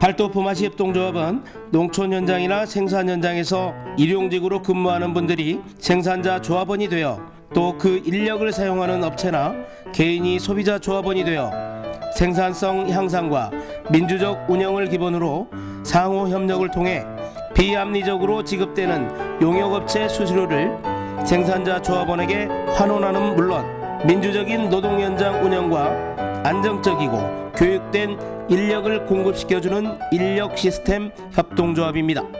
팔도 포마시 협동조합은 농촌 현장이나 생산 현장에서 일용직으로 근무하는 분들이 생산자 조합원이 되어 또 그 인력을 사용하는 업체나 개인이 소비자 조합원이 되어 생산성 향상과 민주적 운영을 기본으로 상호 협력을 통해 비합리적으로 지급되는 용역업체 수수료를 생산자 조합원에게 환원하는 물론 민주적인 노동 현장 운영과 안정적이고 교육된 인력을 공급시켜주는 인력 시스템 협동조합입니다. 어,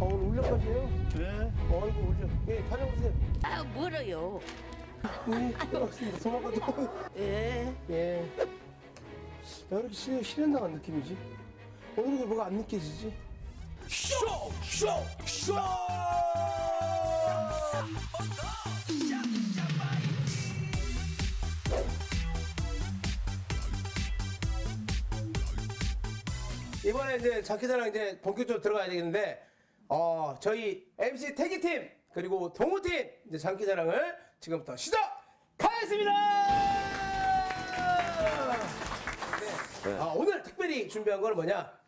오늘 울려가세요? 네. 어이구 울려. 예, 다녀오세요. 아 멀어요. 네, 고맙습니다. 소망가도. 예. 예. 야, 이렇게 쉬, 쉬는 나간 느낌이지? 오늘은 왜 뭐가 안 느껴지지? 쇼! 쇼! 쇼! 이번에 이제 장기자랑 이제 본격적으로 들어가야 되겠는데, 어, 저희 MC 태기팀, 그리고 동호팀, 이제 장기자랑을 지금부터 시작하겠습니다! 네. 아, 오늘 특별히 준비한 건 뭐냐?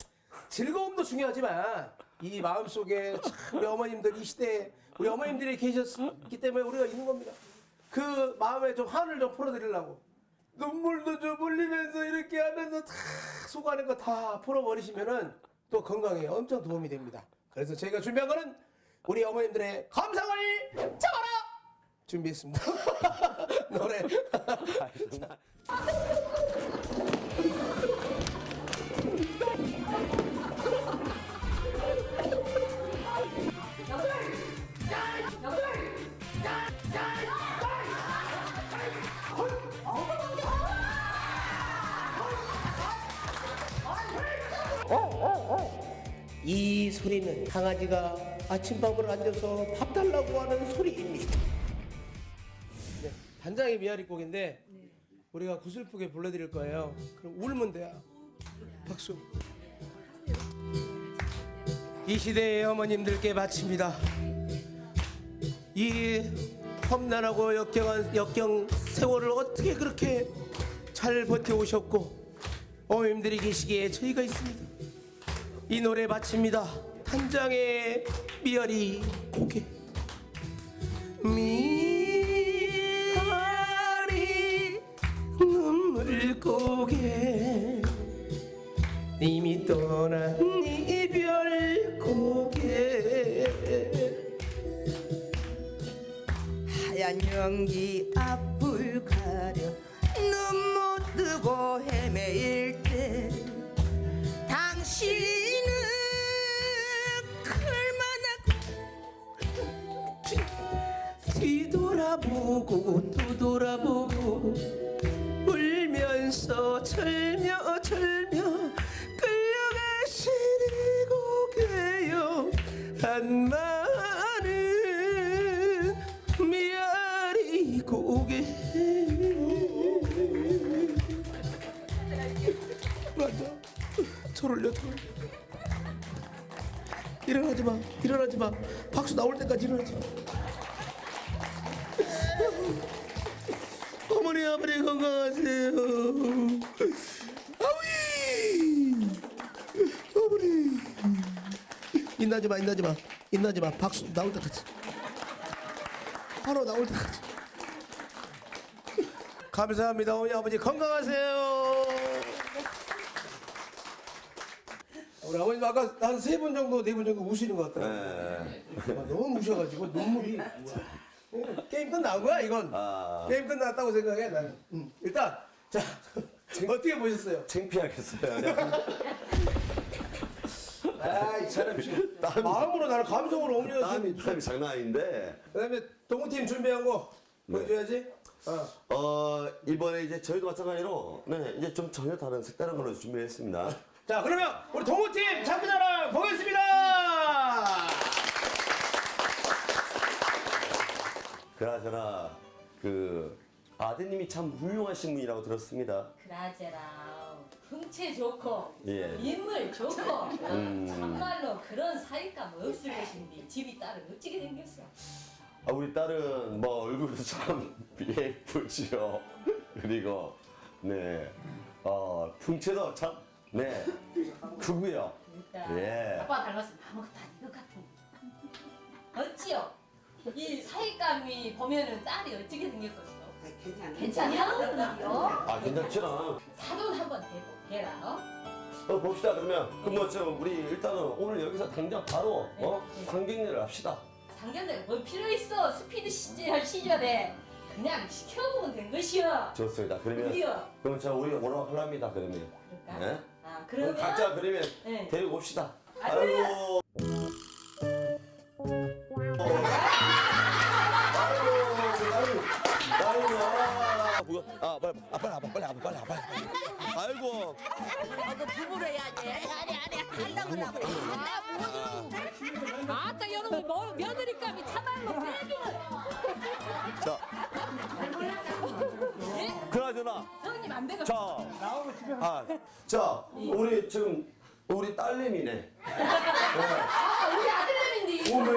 즐거움도 중요하지만 이 마음 속에 참 우리 어머님들 이 시대에 우리 어머님들이 계셨기 때문에 우리가 있는 겁니다. 그 마음에 좀 한을 좀 풀어드리려고 눈물도 좀 흘리면서 이렇게 하면서 다 속아낸 거다 풀어버리시면은 또 건강에 엄청 도움이 됩니다. 그래서 저희가 준비한 거는 우리 어머님들의 감상을 잡아라 준비했습니다. 노래. 이 소리는 강아지가 아침밥을 앉아서 밥 달라고 하는 소리입니다. 네, 단장의 미아리 곡인데 우리가 구슬프게 불러드릴 거예요. 그럼 울면 돼요. 박수. 이 시대의 어머님들께 바칩니다. 이 험난하고 역경한 역경 세월을 어떻게 그렇게 잘 버텨오셨고 어머님들이 계시기에 저희가 있습니다. 이 노래 바칩니다. 단장의 미아리 고개 미아리 눈물 고개 이미 떠난 이별 고개 하얀 연기 앞 때까지 일어나지 마 어머니 아버지 건강하세요. 아우이 어머니 인나지 마 인나지 마. 인나지 마. 박수 나올 때까지. 바로 나올 때까지. 감사합니다. 어머니 아버지 건강하세요. 우리 아버님 아까 한 세 분 정도 네 분 정도 우시는 것 같아요. 아, 너무 우셔가지고 눈물이 우와. 게임 끝난 거야 이건. 아. 게임 끝났다고 생각해 나는. 음, 일단 자 어떻게 보셨어요? 창피하겠어요. 아이 사람 지금 마음으로 나는 감성으로 옮겨 땀이 땀이 장난 아닌데. 그다음에 동호팀 준비한 거 보여줘야지. 어. 어 이번에 이제 저희도 마찬가지로 네 이제 좀 전혀 다른 색다른 걸로 준비했습니다. 자 그러면 우리 동호팀 장기자랑 보겠습니다. 그나저나 그 아드님이 참 훌륭하신 분이라고 들었습니다. 그나저나 풍채 좋고 예. 인물 좋고 음. 참말로 그런 사이감 없을 것인데 집이 딸은 어찌게 생겼어? 아, 우리 딸은 뭐 얼굴도 참 예쁘지요. 그리고 네, 어 풍채도 참 네, 크고요. 일단 예. 아빠 닮았으면 아무것도 아닌 것 같은. 어찌요? 이 사이감이 보면은 딸이 어찌게 생겼겠어? 괜찮아? 아 괜찮잖아. 사돈 한번 해보, 해라. 어? 어 봅시다 그러면 그럼 뭐 저 우리 일단은 오늘 여기서 당장 바로 어 네. 상견례를 합시다. 상견례 뭐 필요 있어? 스피드 시절 시절에 그냥 시켜보면 된 것이여. 좋습니다. 그러면 드디어. 그럼 저 우리 오라고 하랍니다. 그러면. 그럴까? 네? 아 그럼 그러면 각자 그러면 네. 데리고 옵시다. 아이고야. 아이고. 아이고, 아이고, 아이고. 아, 빨리, 아, 빨리, 와봐, 빨리, 와봐, 빨리, 와봐. 아이고. 부부로 해야지. 아니 아니 한다고 하고. 아따 여러분 뭐 며느리감이 참말로 빼기는 자. 성님 안 되고 자. 아, 자, 우리 지금, 우리 딸내미네. 아 우리 아들내미인데 오메.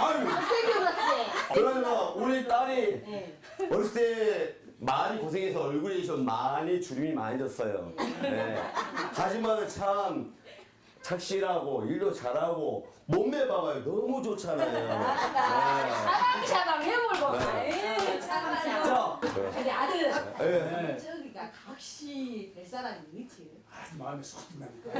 아유. 생겨났지 그러나 우리 딸이 네. 어렸을 때 많이 고생해서 얼굴이 좀 많이 주름이 많이 졌어요. 네. 하지만 참 착실하고 일도 잘하고 몸매 봐봐요. 너무 좋잖아요. 네. 차방차방 해볼고 에이 참말로 자, 근데 아들 네. 저기가 각시 될 사람이 있지 마음이 쏙든다니까.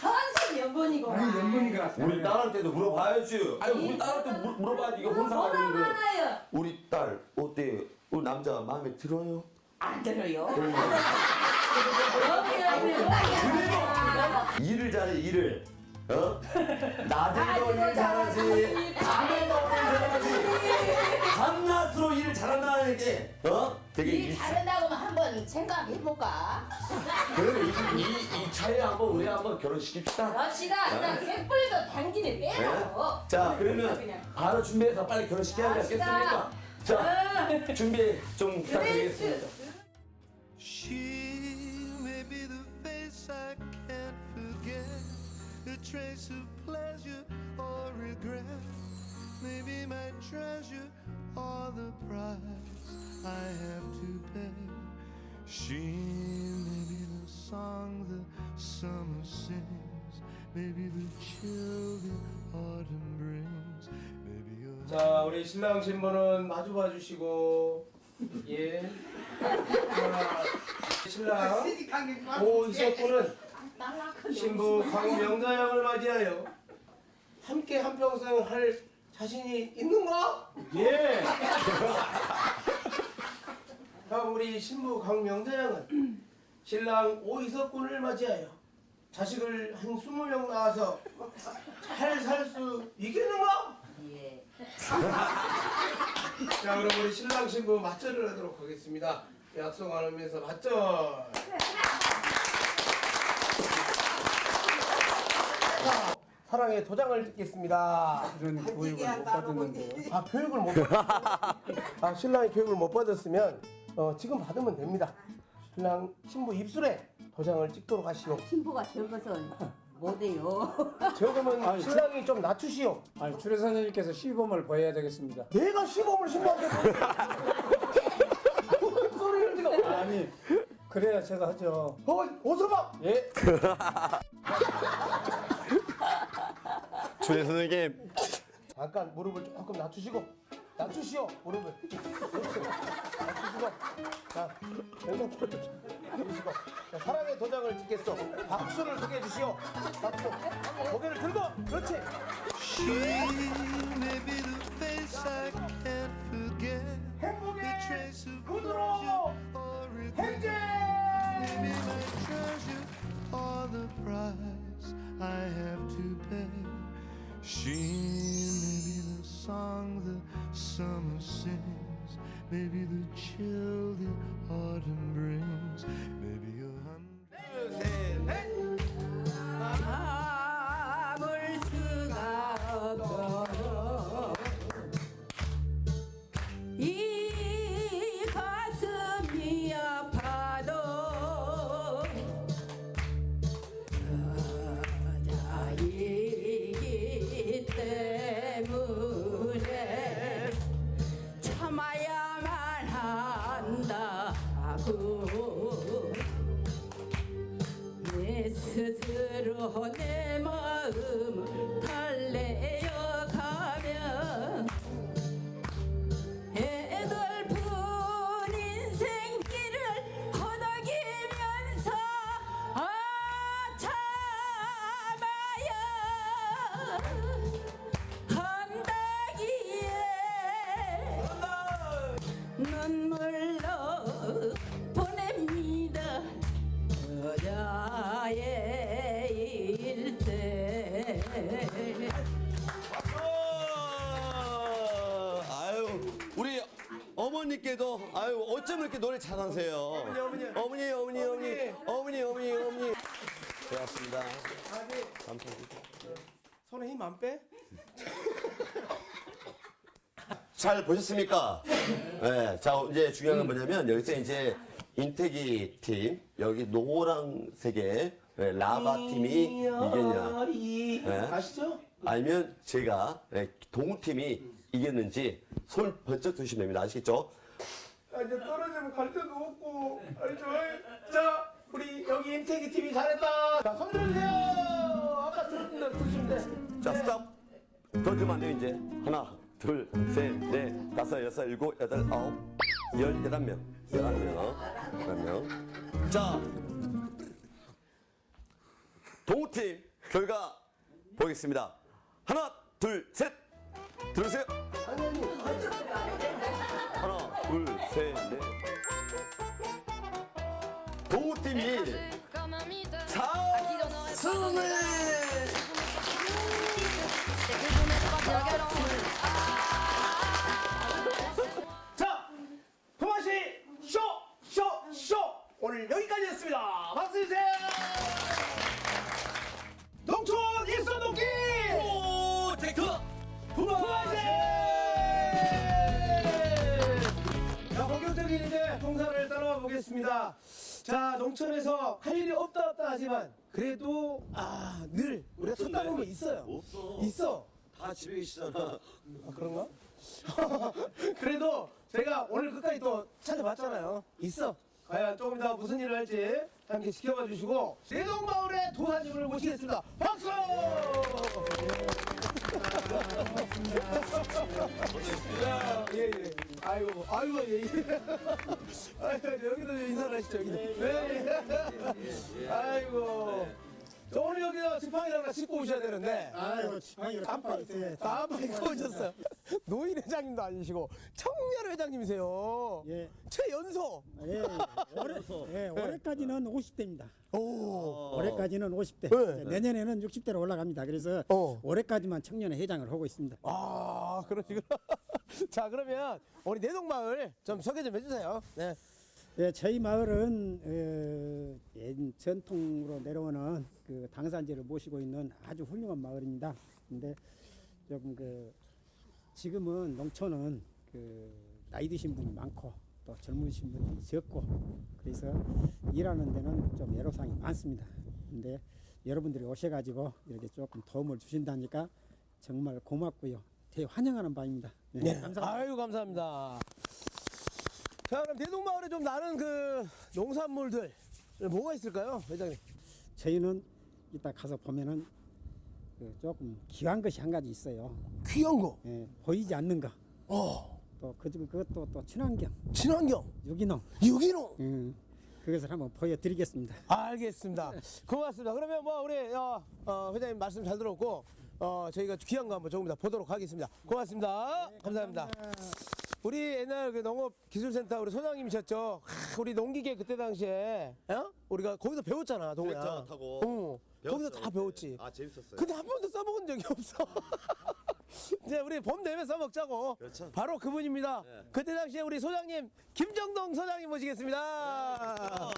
천생 연분이고 아니 같아. 우리 딸한테도 물어봐야지. 아니 우리 딸한테 물- 물어봐야지 이거 혼자 뭐가 하는 거. 많아요 우리 딸 어때? 우리 남자 마음에 들어요? 안 들어요. 일을 잘해 일을 어? 낮에도 일 잘하지 밤에도 일 잘하지 밤낮으로 일 잘한다는 게 어? 되게 일 이- 잘한다고 한번 생각해볼까? 그래 이, 이, 이 차에 한번 우리 한번 결혼시킵시다 갑시다 그냥 갯불도 당기네 네? 빼요 자 그러면 그냥. 바로 준비해서 빨리 결혼시켜야 되겠습니까? 자 준비 좀 부탁드리겠습니다 She trace of pleasure or regret. Maybe my treasure or the price I have to pay. She may be the song the summer sings, maybe the chill the autumn brings, maybe your 자, 우리 신랑 신부는 마주 봐주시고, 예. 자, 신랑 오이석구는 신부 강명자양을 맞이하여 함께 한평생 할 자신이 있는가? 예. 다음 우리 신부 강명자양은 신랑 오이석 군을 맞이하여 자식을 한 20명 낳아서 잘 살 수 있겠는가? 예. 자 그럼 우리 신랑 신부 맞절을 하도록 하겠습니다. 약속 안 하면서 맞절. 사랑의 도장을 찍겠습니다. 이런 교육을 못 받았는데요. 아 교육을 못 받. 아 신랑이 교육을 못 받았으면 어, 지금 받으면 됩니다. 신랑 신부 입술에 도장을 찍도록 하시오. 신부가 저것은 못해요. 아니, 신랑이 좀 낮추시오. 아니 주례 선생님께서 시범을 보여야 되겠습니다. 내가 시범을 신부한테 무슨 소리를 지금? 아니 그래야 제가 하죠. 어 어서 봐. 예. 조혜 선생님 잠깐 무릎을 조금 낮추시고 낮추시오 무릎을. 낮추시고. 자 무릎을 낮추시고. 자, 사랑의 도장을 찍겠어 박수를 크게 해주시오. 박수. 고개를 들고. 그렇지. 행복의 구두로. 행진 summer sings. Maybe the chill the autumn brings. Maybe 이렇게 노래 잘하세요 어머니, 어머니. 어머니 어머니 어머니 어머니 어머니 어머니 고맙습니다 감사합니다 손에 힘 안 빼? 잘 보셨습니까? 네, 자 이제 중요한 건 뭐냐면 여기서 이제 인테기 팀 여기 노란색의 네, 라바 팀이 이겼냐 이 네. 아시죠? 아니면 제가 네, 동팀이 이겼는지 손 번쩍 드시면 됩니다 아시겠죠? 아, 이제 갈 데도 없고. 알죠? 자 우리 여기 임태기 팀이 잘했다. 자 손 들어주세요. 아까 대로 들으시면 돼. 자 스탑 더 들면 안 돼요 이제. 하나 둘셋넷 다섯 여섯 일곱 여덟 아홉 열 열한 명. 열한 명 열한 명자 동호팀 결과 보겠습니다. 하나 둘셋. 들으세요. 하나 둘셋넷 동호팀이 자승을 계시잖아 아, 그런가? 그래도 제가 오늘 끝까지 또 찾아봤잖아요. 있어. 과연 조금 더 무슨 일을 할지 함께 지켜봐 주시고 내동마을의 도사님을 모시겠습니다. 박수! 야, 예, 예. 아이고, 아이고, 예, 예. 아이고, 여기도 인사를 하시죠, 여기도. 네, 예. 아이고. 저 오늘 여기서 지팡이랑 하나 싣고 오셔야 되는데. 아이고 지팡이가 깜빡 있어요. 다음번에 입고 오셨어요. 노인 회장님도 아니시고 청년 회장님이세요. 예. 최연소. 예, 올해, 예, 올해까지는 50대입니다. 오. 올해까지는 50대. 네. 내년에는 60대로 올라갑니다. 그래서 어. 올해까지만 청년회 회장을 하고 있습니다. 아 그러시구나. 자 그러면 우리 내동마을 좀 소개 좀 해주세요. 네. 예, 저희 마을은 어, 옛 전통으로 내려오는 그 당산제를 모시고 있는 아주 훌륭한 마을입니다. 근데 조금 그 지금은 농촌은 그 나이 드신 분이 많고 또 젊으신 분이 적고 그래서 일하는 데는 좀 애로사항이 많습니다. 근데 여러분들이 오셔가지고 이렇게 조금 도움을 주신다니까 정말 고맙고요. 대환영하는 바입니다. 네, 네. 감사합니다. 아유 감사합니다. 자 그럼 내동마을에 좀 나는 그 농산물들 뭐가 있을까요, 회장님? 저희는 이따 가서 보면은 그 조금 귀한 것이 한 가지 있어요. 귀한 거. 예, 보이지 않는 거. 어. 또 그중 그것도 또 친환경, 친환경. 유기농. 유기농. 음, 그것을 한번 보여드리겠습니다. 알겠습니다. 고맙습니다. 그러면 뭐 우리 어, 어, 회장님 말씀 잘 들었고 어, 저희가 귀한 거 한번 조금 더 보도록 하겠습니다. 고맙습니다. 감사합니다. 우리 옛날 그 농업 기술센터 우리 소장님이셨죠. 하, 우리 농기계 그때 당시에 어? 우리가 거기서 배웠잖아, 동우야. 트랙터 타고 어, 거기서 다 배웠지. 아 재밌었어요 근데 한 번도 써먹은 적이 없어. 이제 우리 봄 되면 써먹자고. 그렇죠. 바로 그분입니다. 네. 그때 당시에 우리 소장님 김정동 소장님 모시겠습니다.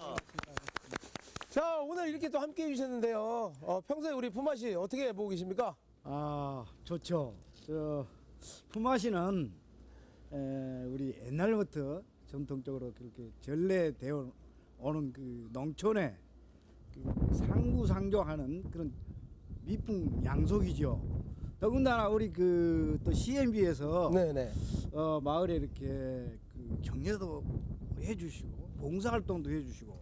자 오늘 이렇게 또 함께 해주셨는데요. 어, 평소에 우리 품맛이 어떻게 보고 계십니까? 아 좋죠. 저 품앗이는 에, 우리 옛날부터 전통적으로 그렇게 전래되어 오는 그 농촌의 그 상구상조하는 그런 미풍 양속이죠. 더군다나 우리 그 또 CMB에서 네네. 어, 마을에 이렇게 그 격려도 해주시고 봉사활동도 해주시고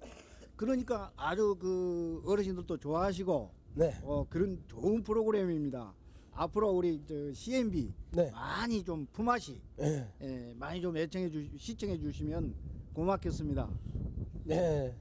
그러니까 아주 그 어르신들도 좋아하시고 네. 어, 그런 좋은 프로그램입니다. 앞으로 우리 저 CMB 네. 많이 좀 품앗이 네. 예, 많이 좀 애청해 주 시청해 주시면 고맙겠습니다. 네.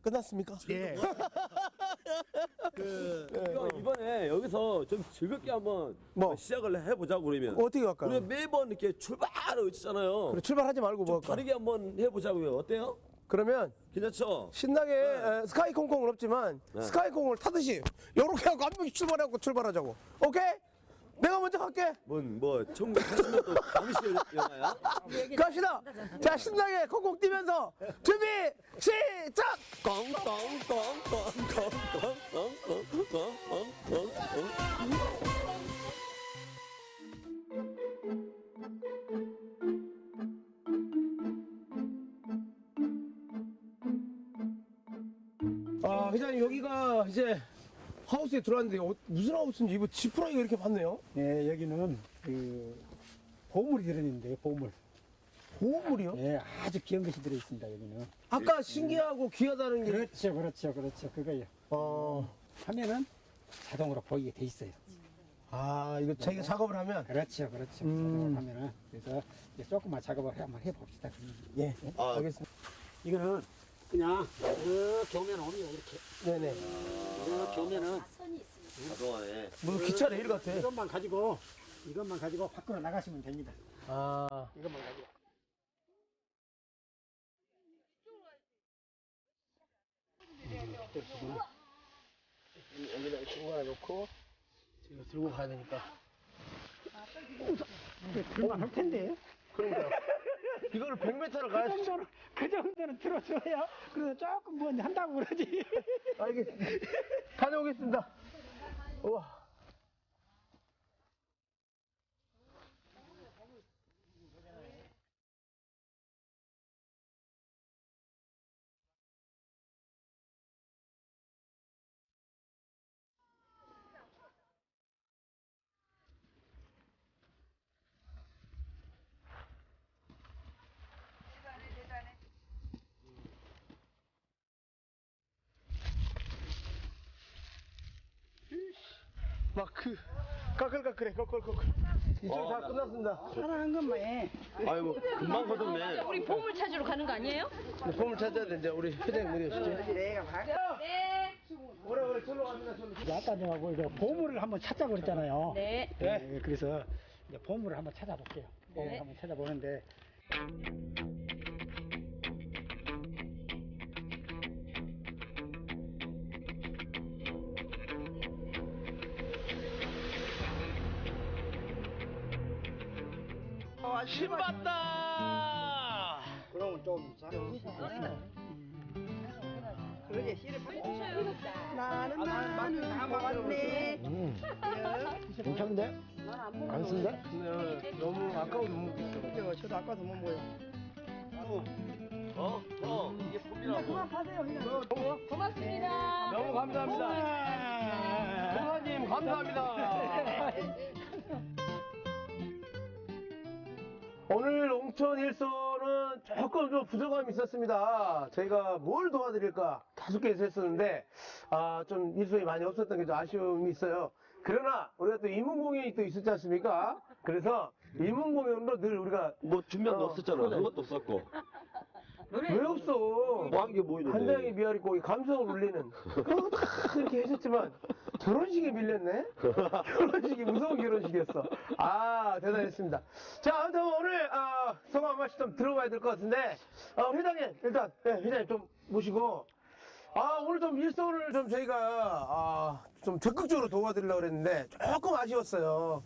끝났습니까? 네. 그 이거 이번에 여기서 좀 즐겁게 한번 뭐? 시작을 해보자고 그러면 어떻게 할까요? 우리가 매번 이렇게 출발을 외치잖아요. 그래, 출발하지 말고 뭐 좀 할까? 다르게 한번 해보자고요. 어때요? 그러면 괜찮죠? 신나게 에, 스카이 콩콩은 없지만 네. 스카이 콩을 타듯이 요렇게 하고 한 명씩 출발하고 출발하자고. 오케이? 내가 먼저 갈게. 뭔뭐 1980년도 당시 영화야? 갑시다. 자 신나게 콩콩 뛰면서 준비 시작. 아 하우스에 들어왔는데 어, 무슨 하우스인지 이거 지푸라기가 이렇게 많네요. 네, 여기는 그 보물이 들어있는데요, 보물. 보물이요? 네, 아주 귀한 것이 들어있습니다, 여기는. 아까 신기하고 귀하다는 게 그렇죠, 그렇죠, 그렇죠. 그거요. 어. 하면은 자동으로 보이게 돼 있어요. 아 이거 자기가 작업을 하면 그렇죠, 그렇죠. 음. 자동으로 하면은 그래서 이제 조금만 작업을 한번 해봅시다. 예 아, 알겠습니다. 이거는 그냥 이렇게 오면 오면 이렇게 네네. 이렇게 오면은 그동안에 뭐 기차 레일 같아. 이것만 가지고 이것만 가지고 밖으로 나가시면 됩니다. 아 이것만 가지고. 여기다 중간에 놓고 제가 들고 가야 되니까. 그만 할 텐데. 그러니까 이거를 100m를 그 가야 정도는 그 정도는 들어줘야 그래서 조금 뭐 한다고 그러지. 알겠습니다. 다녀오겠습니다. 우 그 까끌까끌해 꺼끌꺼끌. 이쪽 다 끝났습니다. 하나한 것만 해. 아이고 금방 거듭네. 우리 보물 찾으러 가는 거 아니에요? 이제 폼을 찾아야 되는데 우리 회장님 어디 가시죠? 네. 오래 오래 절로 갑니다. 절로. 아까 이거 보물을 한번 찾자고 그랬잖아요. 네. 네, 그래서 이제 보물을 한번 찾아볼게요. 보물 네. 한번 찾아보는데 신봤다. 그러면 좀 나는 나는 다 먹었네. 괜찮은데? 안 쓴데? 네, 너무 아까워 너무 그죠? 저도 아까도 못 먹어요. 어? 어? 이게 폼이라고. 고맙습니다. 너무 감사합니다. 공사님 감사합니다. 오늘 옹천 일소는 조금 좀 부족함이 있었습니다. 저희가 뭘 도와드릴까 계속해서 했었는데 아, 좀 일손이 많이 없었던 게 좀 아쉬움이 있어요. 그러나 우리가 또 인문공연이 또 있었지 않습니까? 그래서 인문공연으로 늘 우리가 뭐 준비한 거 어, 없었잖아. 그래. 그것도 없었고. 왜 없어? 뭐 한 게 뭐 있는데. 한장의 미아리 고기 감성을 울리는 그거 다 그렇게 해줬지만 결혼식에 밀렸네 결혼식이 무서운 결혼식이었어 아 대단했습니다 자 아무튼 오늘 아, 소감 한 말씀 좀 들어봐야 될 것 같은데 아, 회장님 일단 네, 회장님 좀 모시고 아 오늘 좀 일선을 좀 저희가 아, 좀 적극적으로 도와드리려고 그랬는데 조금 아쉬웠어요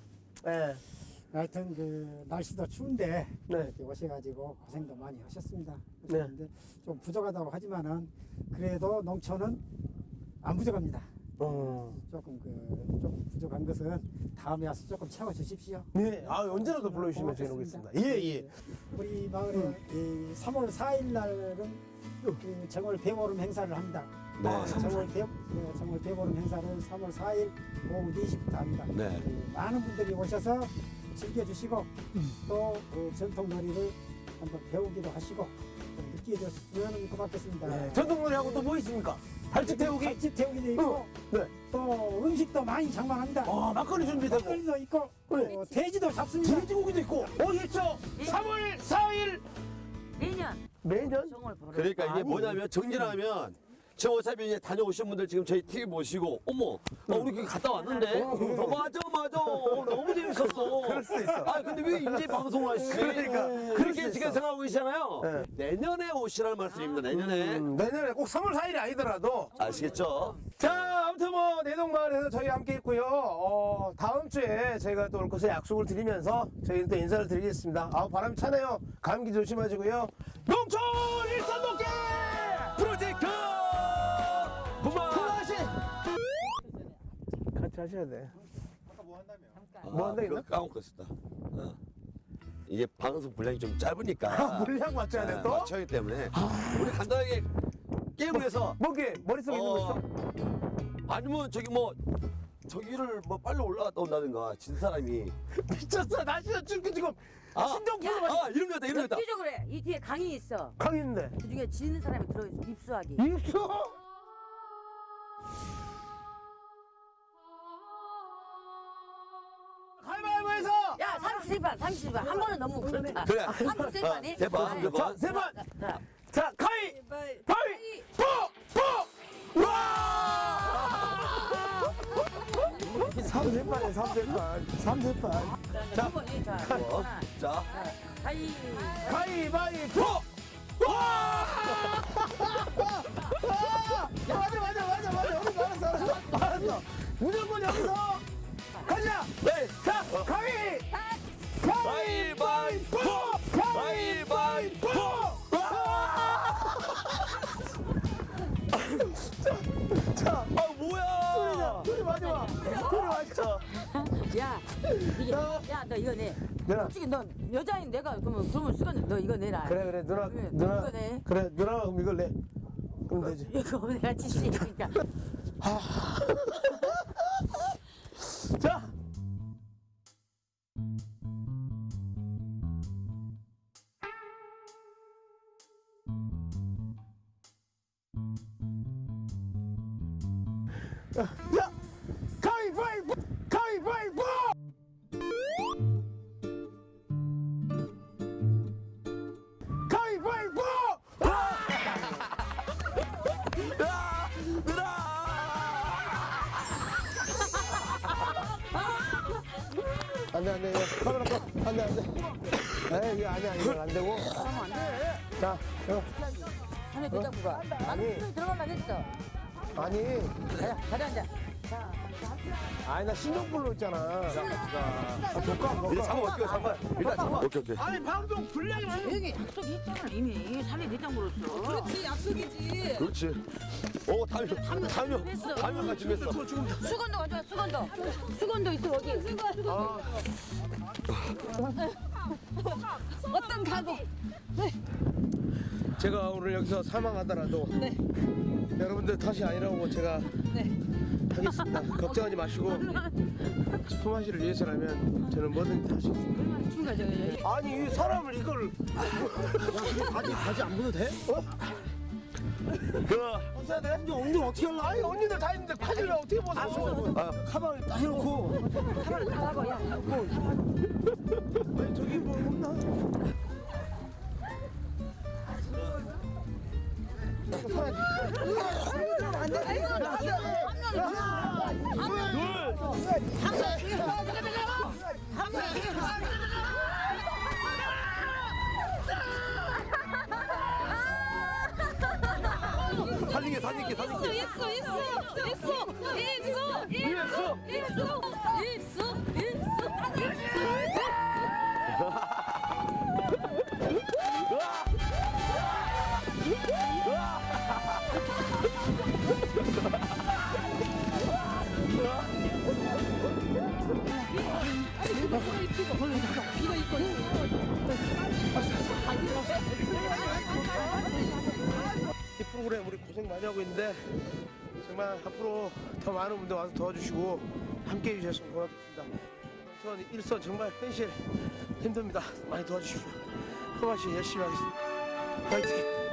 예. 하여튼 그 날씨도 추운데 네. 이렇게 오셔가지고 고생도 많이 하셨습니다. 네. 그런데 좀 부족하다고 하지만은 그래도 농촌은 안 부족합니다. 어. 조금 그 조금 부족한 것은 다음에 와서 조금 채워 주십시오. 네, 아 언제라도 불러주시면 저희 오겠습니다 예 예. 우리 마을에 이 3월 4일 날은 그 정월 대보름 행사를 합니다. 네. 아, 정월 대 네, 정월 대보름 행사를 3월 4일 오후 4시부터 합니다. 네. 그 많은 분들이 오셔서 즐겨주시고 또 그 전통 놀이를 한번 배우기도 하시고 좀 느껴주시면 고맙겠습니다. 네, 전통놀이하고 또 뭐 있습니까? 발집 태우기? 발집 태우기도 있고 어, 네. 또 음식도 많이 장만합니다. 아, 막걸리 준비되고. 막걸리도 있고 또 돼지도 잡습니다. 돼지고기도 있고. 어, 있죠? 3월 4일. 매년 매년? 그러니까 이게 아니. 뭐냐면 정진하면 저 어차피 이제 다녀오신 분들 지금 저희 TV 보시고 어머 어, 우리 거기 갔다 왔는데 어, 맞아 맞아 어, 너무 재밌었어 그럴 수 있어 아 근데 왜 이제 방송을 하시지 그러니까. 그럴 수 그렇게 있어. 지금 생각하고 계시잖아요 내년에 오시라는 말씀입니다 내년에 음, 내년에 꼭 3월 4일이 아니더라도 아시겠죠? 자, 아무튼 뭐 내동마을에서 저희 함께 있고요. 어, 다음 주에 저희가 또 올 것을 약속을 드리면서 저희는 또 인사를 드리겠습니다. 아, 바람이 차네요. 감기 조심하시고요. 농촌 일산 높게 하셔야 돼. 뭐 한다며? 아, 까먹고 있었다 어. 이게 방송 분량이 좀 짧으니까 아, 물량 맞춰야 돼, 네, 또? 맞춰야 되기 때문에 우리 간단하게 게임을 해서 뭐 게 머릿속에 있는 거 있어? 아니면 저기 뭐 저기를 뭐 빨리 올라갔다 온다든가 진 사람이 미쳤어. 날씨가 춥게 지금 아, 신정풀로 가지고 아 이름 냈다 이름 냈다 엽기적으로 해. 이 뒤에 강이 있어. 강이 있는데. 그 중에 지는 사람이 들어있어. 입수하기. 입수? 30반, 30반. 한 번은 너무 그렇다. 그래 30반이? 세 번, 세 자, 번. 세 번. 자, 자, 가위, 바위, 보, 보, 와! 삼세판에 삼세판, 삼세판. 자, 한 번이. 자, 하나. 자 가위. 가위, 바위, 보, 와! 맞아, 맞아, 맞아, 맞아. 여기서 알았어, 알았어, 알았어. 무조건 여기서 가자. 네. 자, 가위, 가위, 바위, 보, 가위, 바위, 보. 자, 아 뭐야 소리 맞아 봐. 소리 맞아. 야, 이게, 야, 너 이거 내. 내가 솔직히 너 여자인 내가 그러면 그러면 수건 너 이거 내라. 그래 그래 누나 그래, 누나 이거 내. 그래 누나가 그럼 이걸 내. 그럼 되지. 이거 내가 지시니까. 자. 자, 아니. 나는 들어가려고 했어. 아니 가자, 가자, 앉아. 자, 아니 나 신종불로 있잖아 아 이제 볼까 잠깐만 뛰어 잠깐만 일단 잠깐만 오케이 오케이 아니 방송 분량이 많이 여기 약속했잖아, 이미. 살이 대장으로서. 그렇지, 약속이지. 그렇지 오 담요 담요 했어. 담요가 준비했어 수건도 가져와, 수건도. 수건도 있어, 여기. 어떤 각오? 제가 오늘 여기서 사망하더라도 여러분들 탓이 아니라고 제가 하겠습니다 걱정하지 마시고 품앗이를 위해서라면 저는 뭐든지 할 수 있습니다 춤 가져와. 아니 이 사람을 이걸 바지 바지 안 벗어도 돼? 그 벗어야 돼? 근데 언니 어떻게 할라? 아니 언니들 다 있는데 바지를 어떻게 벗어? 아, 가방을 딱 해놓고 카메라 나가고, 야. 아니 저기 뭐 사 이 프로그램 우리 고생 많이 하고 있는데 정말 앞으로 더 많은 분들 와서 도와주시고 함께 해주셔서 고맙습니다. 전 일선 정말 현실 힘듭니다. 많이 도와주십시오. 포마시 열심히 하겠습니다. 화이팅!